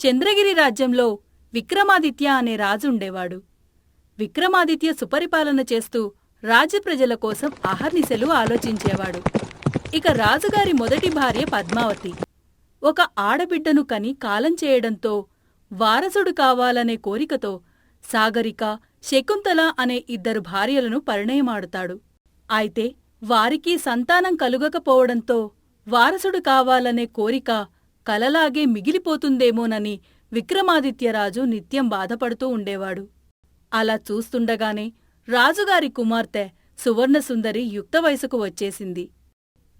చంద్రగిరి రాజ్యంలో విక్రమాదిత్య అనే రాజు ఉండేవాడు. విక్రమాదిత్య సుపరిపాలన చేస్తూ రాజప్రజల కోసం అహర్నిశలు ఆలోచించేవాడు. ఇక రాజుగారి మొదటి భార్య పద్మావతి. ఒక ఆడబిడ్డను కని కాలం చేయడంతో వారసుడు కావాలనే కోరికతో సాగరిక శకుంతల అనే ఇద్దరు భార్యలను పరిణయమాడుతాడు. అయితే వారికి సంతానం కలుగకపోవడంతో వారసుడు కావాలనే కోరిక కలలాగే మిగిలిపోతుందేమోనని విక్రమాదిత్యరాజు నిత్యం బాధపడుతూ ఉండేవాడు. అలా చూస్తుండగానే రాజుగారి కుమార్తె సువర్ణసుందరి యుక్త వయసుకు వచ్చేసింది.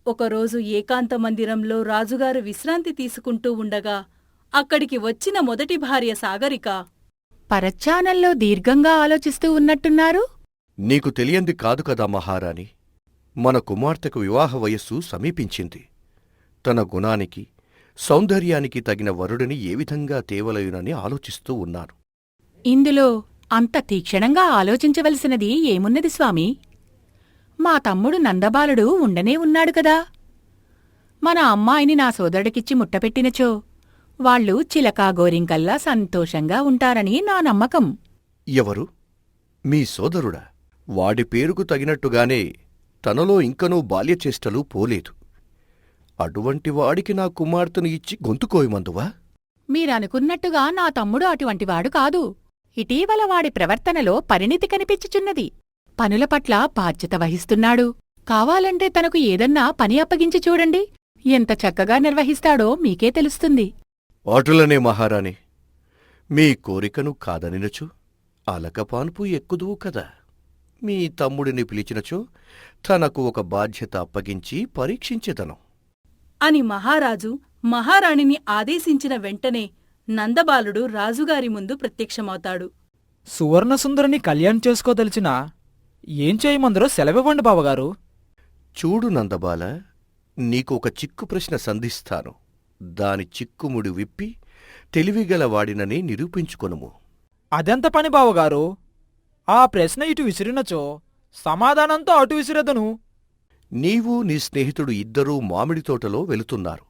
ఒకరోజు ఏకాంత మందిరంలో రాజుగారు విశ్రాంతి తీసుకుంటూ ఉండగా అక్కడికి వచ్చిన మొదటి భార్య సాగరిక పరచ్చానల్లో దీర్ఘంగా ఆలోచిస్తూ ఉన్నట్టున్నారు? నీకు తెలియంది కాదు కదా మహారాణి. మన కుమార్తెకు వివాహ వయస్సు సమీపించింది. తన గుణానికి సౌందర్యానికి తగిన వరుడిని ఏ విధంగా తేవలయునని ఆలోచిస్తూ ఉన్నాను ఇందులో అంత తీక్షణంగా ఆలోచించవలసినది ఏమున్నది స్వామి? మా తమ్ముడు నందబాలుడు ఉండనే ఉన్నాడు కదా. మన అమ్మాయిని నా సోదరుడికిచ్చి ముట్టపెట్టినచో వాళ్ళు చిలకా గోరింకల్లా సంతోషంగా ఉంటారని నా నమ్మకం. ఎవరు? మీ సోదరుడా? వాడి పేరుకు తగినట్టుగానే తనలో ఇంకనూ బాల్యచేష్టలు పోలేదు. అటువంటి వాడికి నా కుమార్తెను ఇచ్చి గొంతుకోయమందువా మీరనుకున్నట్టుగా నా తమ్ముడు అటువంటివాడు కాదు. ఇటీవల వాడి ప్రవర్తనలో పరిణితి కనిపించుచున్నది. పనుల పట్ల బాధ్యత వహిస్తున్నాడు. కావాలంటే తనకు ఏదన్నా పని అప్పగించి చూడండి. ఎంత చక్కగా నిర్వహిస్తాడో మీకే తెలుస్తుంది. అటులనే మహారాణి. మీ కోరికను కాదనినచో అలకపాన్పు ఎక్కుదువు కదా. మీ తమ్ముడిని పిలిచినచో తనకు ఒక బాధ్యత అప్పగించి పరీక్షించెదను. అని మహారాజు మహారాణిని ఆదేశించిన వెంటనే నందబాలుడు రాజుగారి ముందు ప్రత్యక్షమవుతాడు. సువర్ణసుందరిని కళ్యాణ్ చేసుకోదలిచినా ఏం చేయమందరో సెలవివ్వండి బావగారు. చూడు నందబాల నీకు ఒక చిక్కు ప్రశ్న సంధిస్తాను. దాని చిక్కుముడి విప్పి తెలివిగల వాడినని నిరూపించుకొనుము. అదెంత పని బావగారు? ఆ ప్రశ్న ఇటు విసిరినచో సమాధానంతో అటు విసిరెదను. నీవు నీ స్నేహితుడు ఇద్దరూ మామిడి తోటలో వెళుతున్నారు.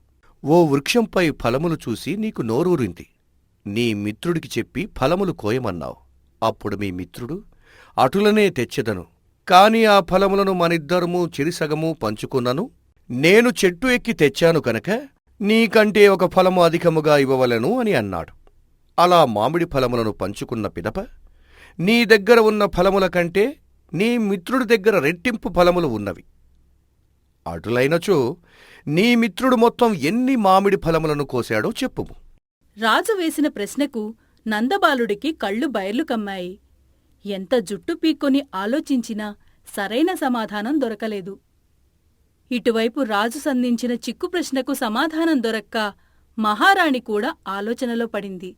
ఓ వృక్షంపై ఫలములు చూసి నీకు నోరూరింది. నీ మిత్రుడికి చెప్పి ఫలములు కోయమన్నావు. అప్పుడు మీ మిత్రుడు అటులనే తెచ్చెదను. కాని ఆ ఫలములను మనిద్దరము చెరిసగము పంచుకున్నను. నేను చెట్టు ఎక్కి తెచ్చాను కనుక నీకంటే ఒక ఫలము అధికముగా ఇవ్వవలెను అని అన్నాడు. అలా మామిడి ఫలములను పంచుకున్న పిదప నీ దగ్గర ఉన్న ఫలముల కంటే నీ మిత్రుడి దగ్గర రెట్టింపు ఫలములు ఉన్నవి. అటులైనచో నీ మిత్రుడు మొత్తం ఎన్ని మామిడి ఫలములను కోశాడో చెప్పుము. రాజు వేసిన ప్రశ్నకు నందబాలుడికి కళ్ళు బయర్లు కమ్మాయి. ఎంత జుట్టు పీక్కొని ఆలోచించినా సరైన సమాధానం దొరకలేదు. ఇటువైపు రాజు సంధించిన చిక్కు ప్రశ్నకు సమాధానం దొరక్క మహారాణి కూడా ఆలోచనలో పడింది.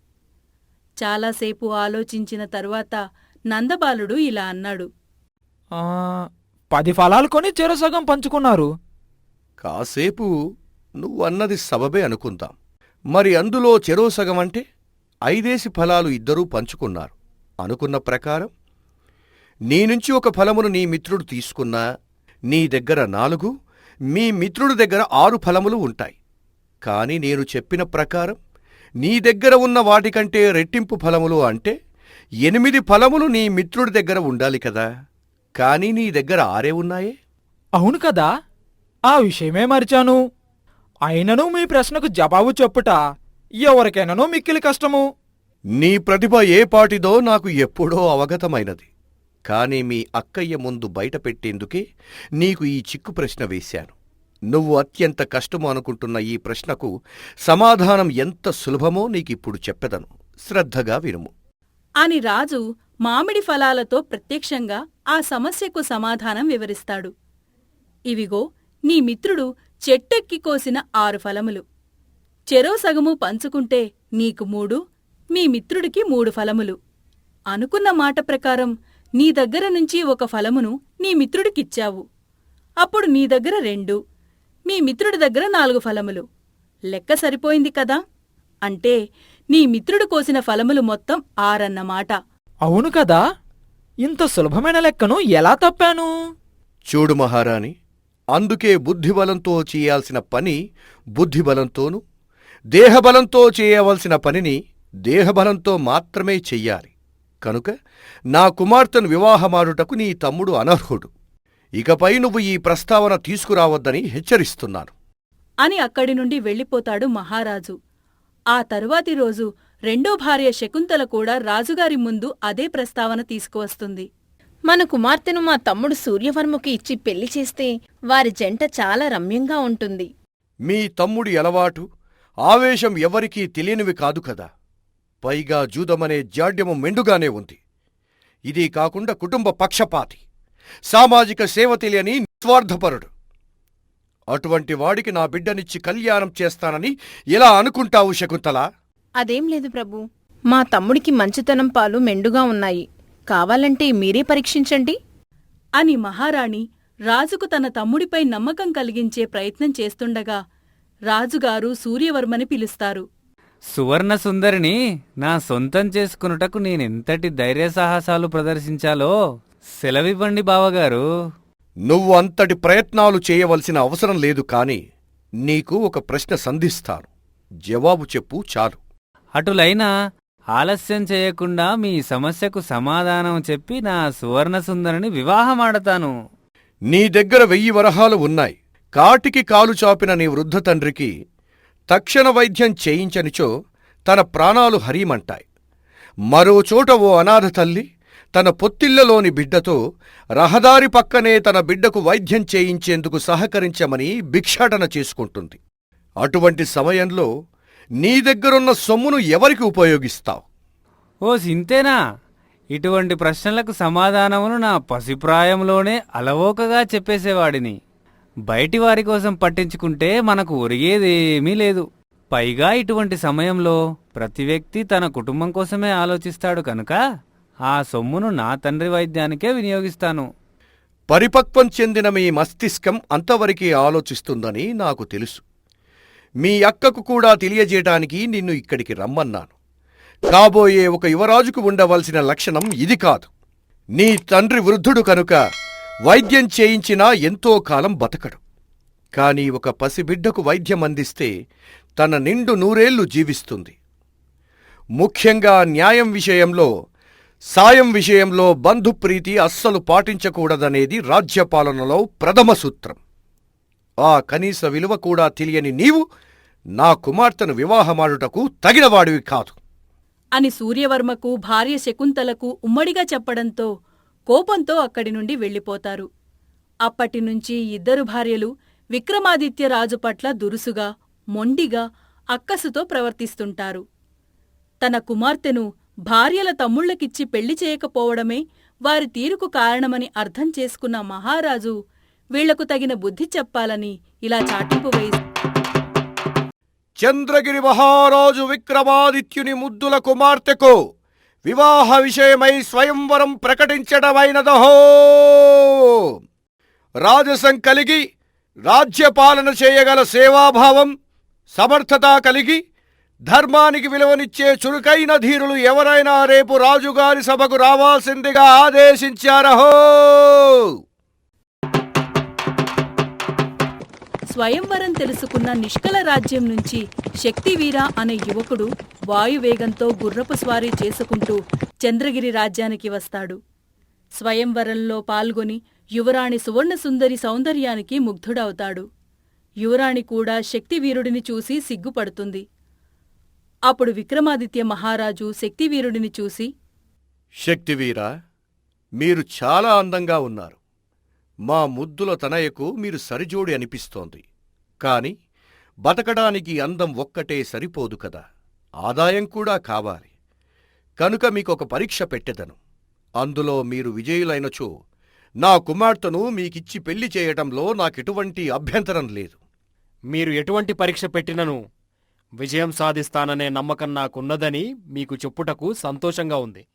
చాలాసేపు ఆలోచించిన తరువాత నందబాలుడు ఇలా అన్నాడు. ఆ, పది ఫలాలు కొని చెరసగం పంచుకున్నారు. కాసేపు నువ్వన్నది సబబే అనుకుందాం. మరి అందులో చెరో సగం అంటే? ఐదేసి ఫలాలు ఇద్దరూ పంచుకున్నారు. అనుకున్న ప్రకారం నీ నుంచి ఒక ఫలమును నీ మిత్రుడు తీసుకున్నా నీ దగ్గర నాలుగు మీ మిత్రుడి దగ్గర ఆరు ఫలములు ఉంటాయి. కాని నేను చెప్పిన ప్రకారం నీ దగ్గర ఉన్న వాటికంటే రెట్టింపు ఫలములు అంటే ఎనిమిది ఫలములు నీ మిత్రుడి దగ్గర ఉండాలి కదా. కాని నీ దగ్గర ఆరే ఉన్నాయే? అవును కదా. ఆ విషయమే మరిచాను. అయినను మీ ప్రశ్నకు జవాబు చెప్పుట ఎవరికైనానూ మిక్కిలి కష్టము. నీ ప్రతిభ ఏ పాటిదో నాకు ఎప్పుడో అవగతమైనది. కాని మీ అక్కయ్య ముందు బయటపెట్టేందుకే నీకు ఈ చిక్కు ప్రశ్న వేశాను. నువ్వు అత్యంత కష్టము అనుకుంటున్న ఈ ప్రశ్నకు సమాధానం ఎంత సులభమో నీకిప్పుడు చెప్పెదను. శ్రద్ధగా వినుము. అని రాజు మామిడి ఫలాలతో ప్రత్యక్షంగా ఆ సమస్యకు సమాధానం వివరిస్తాడు. ఇవిగో నీ మిత్రుడు చెట్టెక్కి కోసిన ఆరు ఫలములు. చెరో సగము పంచుకుంటే నీకు మూడు మీ మిత్రుడికి మూడు ఫలములు. అనుకున్న మాట ప్రకారం నీ దగ్గర నుంచి ఒక ఫలమును నీ మిత్రుడికిచ్చావు. అప్పుడు నీ దగ్గర రెండు మీ మిత్రుడి దగ్గర నాలుగు ఫలములు. లెక్క సరిపోయింది కదా? అంటే నీ మిత్రుడు కోసిన ఫలములు మొత్తం ఆరన్నమాట. అవును కదా? ఇంత సులభమైన లెక్కను ఎలా తప్పాను? చూడు మహారాణి అందుకే బుద్ధిబలంతో చేయాల్సిన పని బుద్ధిబలంతోనూ దేహబలంతో చేయవలసిన పనిని దేహబలంతో మాత్రమే చెయ్యాలి. కనుక నా కుమార్తెను వివాహమాడుటకు నీ తమ్ముడు అనర్హుడు. ఇకపై నువ్వు ఈ ప్రస్తావన తీసుకురావద్దని హెచ్చరిస్తున్నాను. అని అక్కడి నుండి వెళ్ళిపోతాడు మహారాజు. ఆ తరువాతి రోజు రెండో భార్య శకుంతల కూడా రాజుగారి ముందు అదే ప్రస్తావన తీసుకువస్తుంది. మన కుమార్తెను మా తమ్ముడు సూర్యవర్మకి ఇచ్చి పెళ్ళి చేస్తే వారి జంట చాలా రమ్యంగా ఉంటుంది. మీ తమ్ముడి అలవాటు ఆవేశం ఎవరికీ తెలియనివి కాదు కదా. పైగా జూదమనే జాడ్యము మెండుగానే ఉంది. ఇది కాకుండా కుటుంబ పక్షపాతి సామాజిక సేవ తెలియని నిస్వార్థపరుడు. అటువంటి వాడికి నా బిడ్డనిచ్చి కళ్యాణం చేస్తానని ఎలా అనుకుంటావు శకుంతల? అదేం లేదు ప్రభు. మా తమ్ముడికి మంచితనం పాలు మెండుగా ఉన్నాయి. కావాలంటే మీరే పరీక్షించండి. అని మహారాణి రాజుకు తన తమ్ముడిపై నమ్మకం కలిగించే ప్రయత్నం చేస్తుండగా రాజుగారు సూర్యవర్మని పిలుస్తారు. సువర్ణ సుందరిని నా సొంతం చేసుకునుటకు నేనెంతటి ధైర్య సాహసాలు ప్రదర్శించాలో సెలవివ్వండి బావగారు. నువ్వు అంతటి ప్రయత్నాలు చేయవలసిన అవసరం లేదు కాని నీకు ఒక ప్రశ్న సంధిస్తాను. జవాబు చెప్పు చాలు. అటులైనా ఆలస్యం చేయకుండా మీ సమస్యకు సమాధానం చెప్పి నా సువర్ణసుందరిని వివాహమాడతాను. నీ దగ్గర వెయ్యి వరహాలు ఉన్నాయి. కాటికి కాలు చాపిన నీ వృద్ధ తండ్రికి తక్షణ వైద్యం చేయించనిచో తన ప్రాణాలు హరీమంటాయి. మరోచోట ఓ అనాథ తల్లి తన పొత్తిళ్ళలోని బిడ్డతో రహదారి పక్కనే తన బిడ్డకు వైద్యం చేయించేందుకు సహకరించమని భిక్షాటన చేసుకుంటుంది. అటువంటి సమయంలో నీ దగ్గరున్న సొమ్మును ఎవరికి ఉపయోగిస్తావు? ఓ సింతేనా ఇటువంటి ప్రశ్నలకు సమాధానమును నా పసిప్రాయంలోనే అలవోకగా చెప్పేసేవాడిని. బయటి వారి కోసం పట్టించుకుంటే మనకు ఒరిగేదేమీ లేదు. పైగా ఇటువంటి సమయంలో ప్రతి వ్యక్తి తన కుటుంబం కోసమే ఆలోచిస్తాడు కనుక ఆ సొమ్మును నా తండ్రి వైద్యానికే వినియోగిస్తాను. పరిపక్వం చెందిన మీ మస్తిష్కం అంతవరకే ఆలోచిస్తుందని నాకు తెలుసు. మీ అక్కకు కూడా తెలియజేయటానికి నిన్ను ఇక్కడికి రమ్మన్నాను. కాబోయే ఒక యువరాజుకు ఉండవలసిన లక్షణం ఇది కాదు. నీ తండ్రి వృద్ధుడు కనుక వైద్యం చేయించినా ఎంతో కాలం బతకడు. కాని ఒక పసిబిడ్డకు వైద్యం అందిస్తే తన నిండు నూరేళ్ళు జీవిస్తుంది. ముఖ్యంగా న్యాయం విషయంలో సాయం విషయంలో బంధుప్రీతి అస్సలు పాటించకూడదనేది రాజ్యపాలనలో ప్రథమ సూత్రం. ఆ కనీస విలువ కూడా తెలియని నీవు నా కుమార్తెను వివాహమాడుటకు తగినవాడివి కాదు. అని సూర్యవర్మకు భార్య శకుంతలకు ఉమ్మడిగా చెప్పడంతో కోపంతో అక్కడి నుండి వెళ్ళిపోతారు. అప్పటినుంచి ఇద్దరు భార్యలు విక్రమాదిత్య రాజు పట్ల దురుసుగా మొండిగా అక్కసుతో ప్రవర్తిస్తుంటారు. తన కుమార్తెను భార్యల తమ్ముళ్ళకిచ్చి పెళ్ళి చేయకపోవడమే వారి తీరుకు కారణమని అర్థం చేసుకున్న మహారాజు వీళ్ళకు తగిన బుద్ధి చెప్పాలని ఇలా చాటింపు వేసి చంద్రగిరి మహారాజు విక్రమాదిత్యుని ముద్దుల కుమార్తెకు వివాహ విషయమై స్వయంవరం ప్రకటించడమైనదహో! రాజసం కలిగి రాజ్యపాలన చేయగల సేవాభావం సమర్థత కలిగి ధర్మానికి విలువనిచ్చే చురుకైన ధీరులు ఎవరైనా రేపు రాజుగారి సభకు రావాల్సిందిగా ఆదేశించారహో! స్వయంవరం తెలుసుకున్న నిష్కల రాజ్యం నుంచి శక్తివీర అనే యువకుడు వాయువేగంతో గుర్రపు స్వారీ చేసుకుంటూ చంద్రగిరి రాజ్యానికి వస్తాడు. స్వయంవరంలో పాల్గొని యువరాణి సువర్ణసుందరి సౌందర్యానికి ముగ్ధుడవుతాడు. యువరాణి కూడా శక్తివీరుడిని చూసి సిగ్గుపడుతుంది. అప్పుడు విక్రమాదిత్య మహారాజు శక్తివీరుడిని చూసి శక్తివీరా మీరు చాలా అందంగా ఉన్నారు. మా ముద్దుల తనయకు మీరు సరిజోడి అనిపిస్తోంది. కాని బతకడానికి అందం ఒక్కటే సరిపోదు కదా. ఆదాయం కూడా కావాలి. కనుక మీకొక పరీక్ష పెట్టెదను. అందులో మీరు విజయులైనచో నా కుమార్తెను మీకిచ్చి పెళ్ళి చేయటంలో నాకెటువంటి అభ్యంతరం లేదు. మీరు ఎటువంటి పరీక్ష పెట్టినను? విజయం సాధిస్తాననే నమ్మకం నాకున్నదని మీకు చెప్పుటకు సంతోషంగా ఉంది.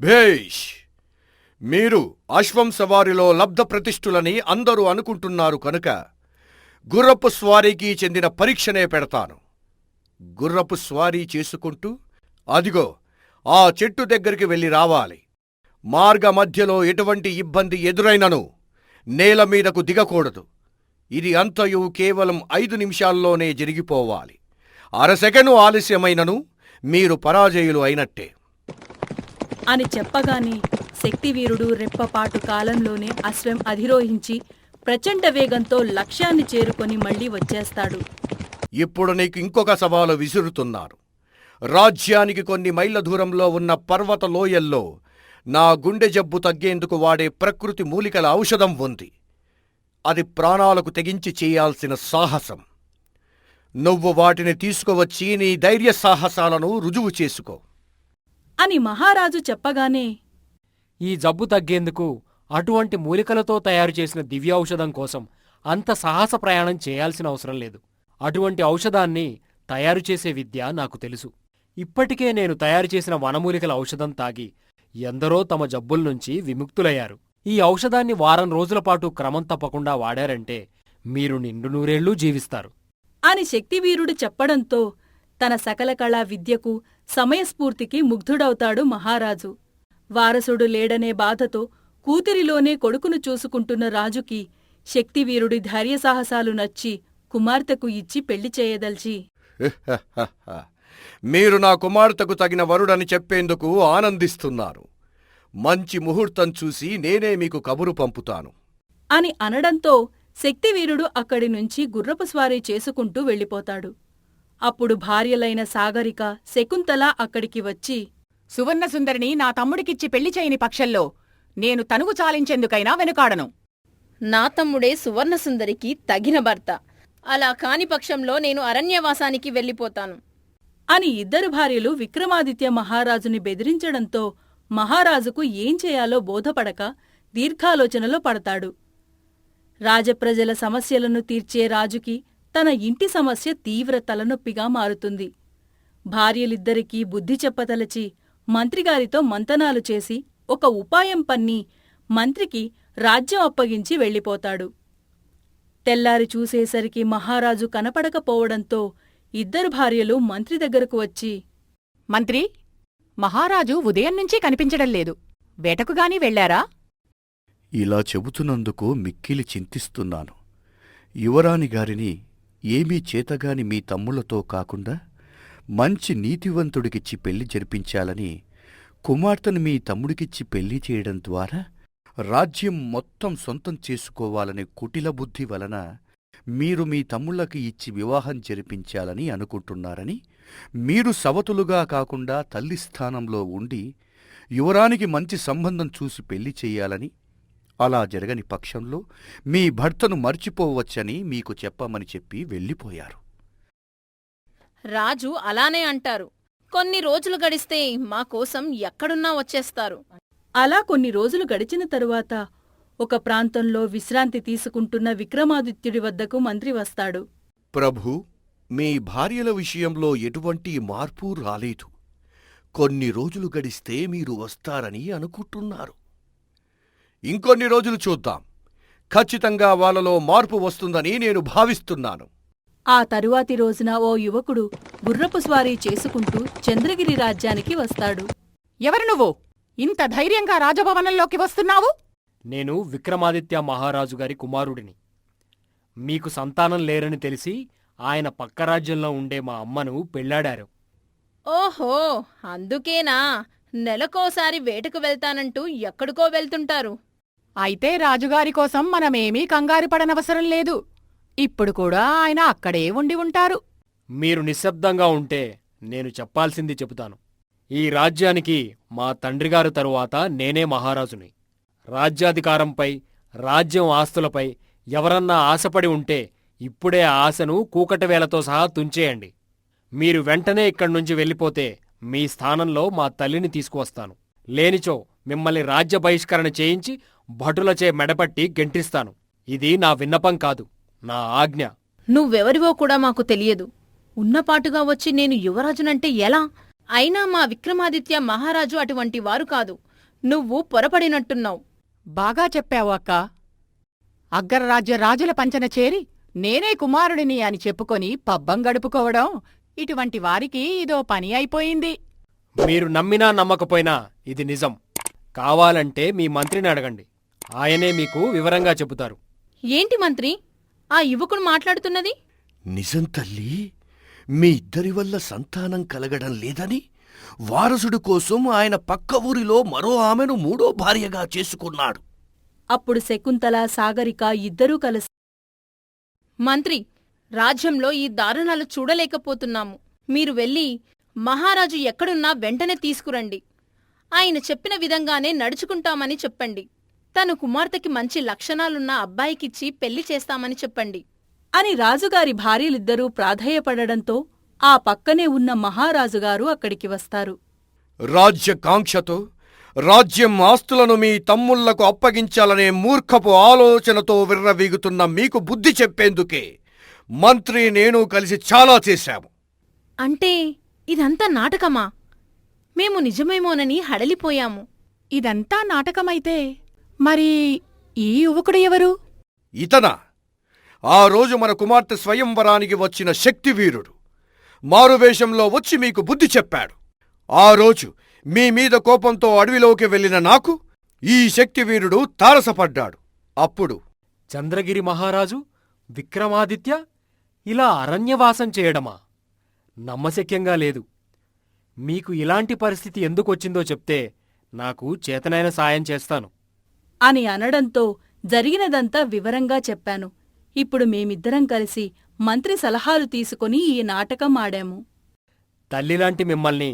భేష్! మీరు అశ్వం సవారిలో లబ్ధ ప్రతిష్ఠులని అందరూ అనుకుంటున్నారు కనుక గుర్రపు స్వారీకి చెందిన పరీక్షనే పెడతాను. గుర్రపు స్వారీ చేసుకుంటూ అదిగో ఆ చెట్టు దగ్గరికి వెళ్ళి రావాలి. మార్గ మధ్యలో ఎటువంటి ఇబ్బంది ఎదురైనను నేల మీదకు దిగకూడదు. ఇది అంతయు కేవలం ఐదు నిమిషాల్లోనే జరిగిపోవాలి. అరసెకను ఆలస్యమైనను మీరు పరాజయులు అయినట్టే. అని చెప్పగానే శక్తివీరుడు రెప్పపాటు కాలంలోనే అశ్వం అధిరోహించి ప్రచండ వేగంతో లక్ష్యాన్ని చేరుకొని మళ్ళీ వచ్చేస్తాడు. ఇప్పుడు నీకు ఇంకొక సవాలు విసురుతున్నాను రాజ్యానికి కొన్ని మైళ్ళ దూరంలో ఉన్న పర్వత లోయల్లో నా గుండె జబ్బు తగ్గేందుకు వాడే ప్రకృతి మూలికల ఔషధం ఉంది. అది ప్రాణాలకు తెగించి చేయాల్సిన సాహసం. నువ్వు వాటిని తీసుకువచ్చి నీ ధైర్య సాహసాలను రుజువు చేసుకో. అని మహారాజు చెప్పగానే ఈ జబ్బు తగ్గేందుకు అటువంటి మూలికలతో తయారు చేసిన దివ్యౌషధం కోసం అంత సాహస ప్రయాణం చేయాల్సిన అవసరం లేదు. అటువంటి ఔషధాన్ని తయారు చేసే విద్య నాకు తెలుసు. ఇప్పటికే నేను తయారు చేసిన వనమూలికల ఔషధం తాగి ఎందరో తమ జబ్బుల నుంచి విముక్తులయ్యారు. ఈ ఔషధాన్ని వారం రోజుల పాటు క్రమం తప్పకుండా వాడారంటే మీరు నిండు నూరేళ్ళూ జీవిస్తారు. అని శక్తివీరుడు చెప్పడంతో తన సకల కళా విద్యకు సమయస్ఫూర్తికి ముగ్ధుడవుతాడు మహారాజు. వారసుడు లేడనే బాధతో కూతురిలోనే కొడుకును చూసుకుంటున్న రాజుకి శక్తివీరుడి ధైర్యసాహసాలు నచ్చి కుమార్తెకు ఇచ్చి పెళ్ళి చేయదల్చి. మీరు నా కుమార్తెకు తగిన వరుడని చెప్పేందుకు ఆనందిస్తున్నారు. మంచి ముహూర్తం చూసి నేనే మీకు కబురు పంపుతాను. అని అనడంతో శక్తివీరుడు అక్కడి నుంచి గుర్రపు స్వారీ చేసుకుంటూ వెళ్ళిపోతాడు. అప్పుడు భార్యలైన సాగరిక శకుంతల అక్కడికి వచ్చి సువర్ణసుందరిని నా తమ్ముడికిచ్చి పెళ్ళి చేయని పక్షంలో నేను తనువు చాలించేందుకైనా వెనుకాడను. నా తమ్ముడే సువర్ణసుందరికి తగిన భర్త. అలా కాని పక్షంలో నేను అరణ్యవాసానికి వెళ్ళిపోతాను. అని ఇద్దరు భార్యలు విక్రమాదిత్య మహారాజుని బెదిరించడంతో మహారాజుకు ఏం చేయాలో బోధపడక దీర్ఘాలోచనలో పడతాడు. రాజప్రజల సమస్యలను తీర్చే రాజుకి తన ఇంటి సమస్య తీవ్ర తలనొప్పిగా మారుతుంది. భార్యలిద్దరికీ బుద్ధి చెప్పతలచి మంత్రిగారితో మంతనాలు చేసి ఒక ఉపాయం పన్ని మంత్రికి రాజ్యం అప్పగించి వెళ్ళిపోతాడు. తెల్లారి చూసేసరికి మహారాజు కనపడకపోవడంతో ఇద్దరు భార్యలు మంత్రి దగ్గరకు వచ్చి మంత్రి మహారాజు ఉదయం నుంచి కనిపించడం లేదు. వేటకుగాని వెళ్ళారా ఇలా చెబుతున్నందుకు మిక్కిలి చింతిస్తున్నాను. యువరాణి గారిని ఏమీ చేతగాని మీ తమ్ములతో కాకుండా మంచి నీతివంతుడికిచ్చి పెళ్ళి జరిపించాలని కుమార్తెను మీ తమ్ముడికిచ్చి పెళ్ళి చేయడం ద్వారా రాజ్యం మొత్తం సొంతం చేసుకోవాలనే కుటిల బుద్ధి వలన మీరు మీ తమ్ముళ్ళకి ఇచ్చి వివాహం జరిపించాలని అనుకుంటున్నారని మీరు సవతులుగా కాకుండా తల్లి స్థానంలో ఉండి యువరానికి మంచి సంబంధం చూసి పెళ్ళి చెయ్యాలని అలా జరగని పక్షంలో మీ భర్తను మర్చిపోవచ్చని మీకు చెప్పమని చెప్పి వెళ్ళిపోయారు. రాజు అలానే అంటారు. కొన్ని రోజులు గడిస్తే మా కోసం ఎక్కడున్నా వచ్చేస్తారు. అలా కొన్ని రోజులు గడిచిన తరువాత ఒక ప్రాంతంలో విశ్రాంతి తీసుకుంటున్న విక్రమాదిత్యుడి వద్దకు మంత్రి వస్తాడు. ప్రభు మీ భార్యల విషయంలో ఎటువంటి మార్పు రాలేదు. కొన్ని రోజులు గడిస్తే మీరు వస్తారని అనుకుంటున్నారు. ఇంకొన్ని రోజులు చూద్దాం. ఖచ్చితంగా వాళ్ళలో మార్పు వస్తుందని నేను భావిస్తున్నాను. ఆ తరువాతి రోజున ఓ యువకుడు గుర్రపు స్వారీ చేసుకుంటూ చంద్రగిరి రాజ్యానికి వస్తాడు. ఎవరు నువ్వు? ఇంత ధైర్యంగా రాజభవనంలోకి వస్తున్నావు? నేను విక్రమాదిత్య మహారాజు గారి కుమారుడిని. మీకు సంతానం లేరని తెలిసి ఆయన పక్క రాజ్యంలో ఉండే మా అమ్మను పెళ్ళాడారు. ఓహో అందుకేనా? నెలకోసారి వేటకు వెళ్తానంటూ ఎక్కడికో వెళ్తుంటారు. అయితే రాజుగారి కోసం మనమేమీ కంగారు పడనవసరం లేదు. ఇప్పుడు కూడా ఆయన అక్కడే ఉండి ఉంటారు. మీరు నిశ్శబ్దంగా ఉంటే నేను చెప్పాల్సింది చెబుతాను. ఈ రాజ్యానికి మా తండ్రిగారు తరువాత నేనే మహారాజుని. రాజ్యాధికారంపై రాజ్యం ఆస్తులపై ఎవరన్నా ఆశపడి ఉంటే ఇప్పుడే ఆ ఆశను కూకటవేలతో సహా తుంచేయండి. మీరు వెంటనే ఇక్కడి నుంచి వెళ్ళిపోతే మీ స్థానంలో మా తల్లిని తీసుకువస్తాను. లేనిచో మిమ్మల్ని రాజ్య బహిష్కరణ చేయించి భటులచే మెడపట్టి గెంటిస్తాను. ఇది నా విన్నపం కాదు. నా ఆజ్ఞ. నువ్వెవరివో కూడా మాకు తెలియదు. ఉన్నపాటుగా వచ్చి నేను యువరాజునంటే ఎలా? అయినా మా విక్రమాదిత్య మహారాజు అటువంటి వారు కాదు. నువ్వు పొరపడినట్టున్నావు. బాగా చెప్పావు అక్క. అగ్గరరాజ్య రాజుల పంచన చేరి నేనే కుమారుడిని అని చెప్పుకొని పబ్బం గడుపుకోవడం ఇటువంటి వారికి ఇదో పని అయిపోయింది. మీరు నమ్మినా నమ్మకపోయినా ఇది నిజం. కావాలంటే మీ మంత్రిని అడగండి. ఆయనే మీకు వివరంగా చెబుతారు. ఏంటి మంత్రి? ఆ యువకుడు మాట్లాడుతున్నది? నిజం తల్లి మీ ఇద్దరి వల్ల సంతానం కలగడం లేదని వారసుడి కోసం ఆయన పక్క ఊరిలో మరో ఆమెను మూడో భార్యగా చేసుకున్నాడు. అప్పుడు శకుంతల సాగరిక ఇద్దరూ కలిసి మంత్రి రాజ్యంలో ఈ దారుణాలు చూడలేకపోతున్నాము. మీరు వెళ్ళి మహారాజు ఎక్కడున్నా వెంటనే తీసుకురండి. ఆయన చెప్పిన విధంగానే నడుచుకుంటామని చెప్పండి. తను కుమార్తెకి మంచి లక్షణాలున్న అబ్బాయికిచ్చి పెళ్ళి చేస్తామని చెప్పండి. అని రాజుగారి భార్యలిద్దరూ ప్రాధేయపడడంతో ఆ పక్కనే ఉన్న మహారాజుగారు అక్కడికి వస్తారు. రాజ్యకాంక్షతో రాజ్యం ఆస్తులను మీ తమ్ముళ్ళకు అప్పగించాలనే మూర్ఖపు ఆలోచనతో విర్రవీగుతున్న మీకు బుద్ధి చెప్పేందుకే మంత్రి నేను కలిసి చాలా చేశాము. అంటే ఇదంతా నాటకమా? మేము నిజమేమోనని హడలిపోయాము. ఇదంతా నాటకమైతే మరి ఈ యువకుడు ఎవరు? ఇతన? ఆ రోజు మన కుమార్తె స్వయంవరానికి వచ్చిన శక్తివీరుడు. మారువేషంలో వచ్చి మీకు బుద్ధి చెప్పాడు. ఆ రోజు మీ మీద కోపంతో అడవిలోకి వెళ్ళిన నాకు ఈ శక్తివీరుడు తారసపడ్డాడు. అప్పుడు చంద్రగిరి మహారాజు విక్రమాదిత్య ఇలా అరణ్యవాసం చేయడమా? నమ్మశక్యంగా లేదు. మీకు ఇలాంటి పరిస్థితి ఎందుకొచ్చిందో చెప్తే నాకు చేతనైన సాయం చేస్తాను. అని అనడంతో జరిగినదంతా వివరంగా చెప్పాను. ఇప్పుడు మేమిద్దరం కలిసి మంత్రి సలహాలు తీసుకుని ఈ నాటకం ఆడాము. తల్లిలాంటి మిమ్మల్ని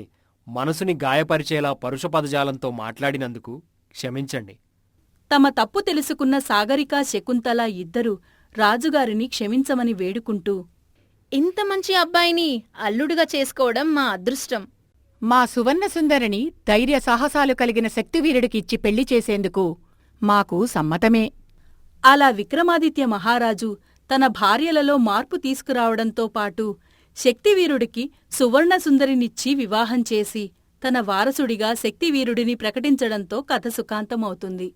మనసుని గాయపరిచేలా పరుష పదజాలంతో మాట్లాడినందుకు క్షమించండి. తమ తప్పు తెలుసుకున్న సాగరిక శకుంతల ఇద్దరూ రాజుగారిని క్షమించమని వేడుకుంటూ ఇంత మంచి అబ్బాయిని అల్లుడుగా చేసుకోవడం మా అదృష్టం. మా సువర్ణ సుందరిని ధైర్య సాహసాలు కలిగిన శక్తివీరుడికి ఇచ్చి పెళ్ళి చేసేందుకు మాకు సమ్మతమే. అలా విక్రమాదిత్య మహారాజు తన భార్యలలో మార్పు తీసుకురావడంతో పాటు శక్తివీరుడికి సువర్ణసుందరినిచ్చి వివాహం చేసి తన వారసుడిగా శక్తివీరుడిని ప్రకటించడంతో కథ సుఖాంతమవుతుంది.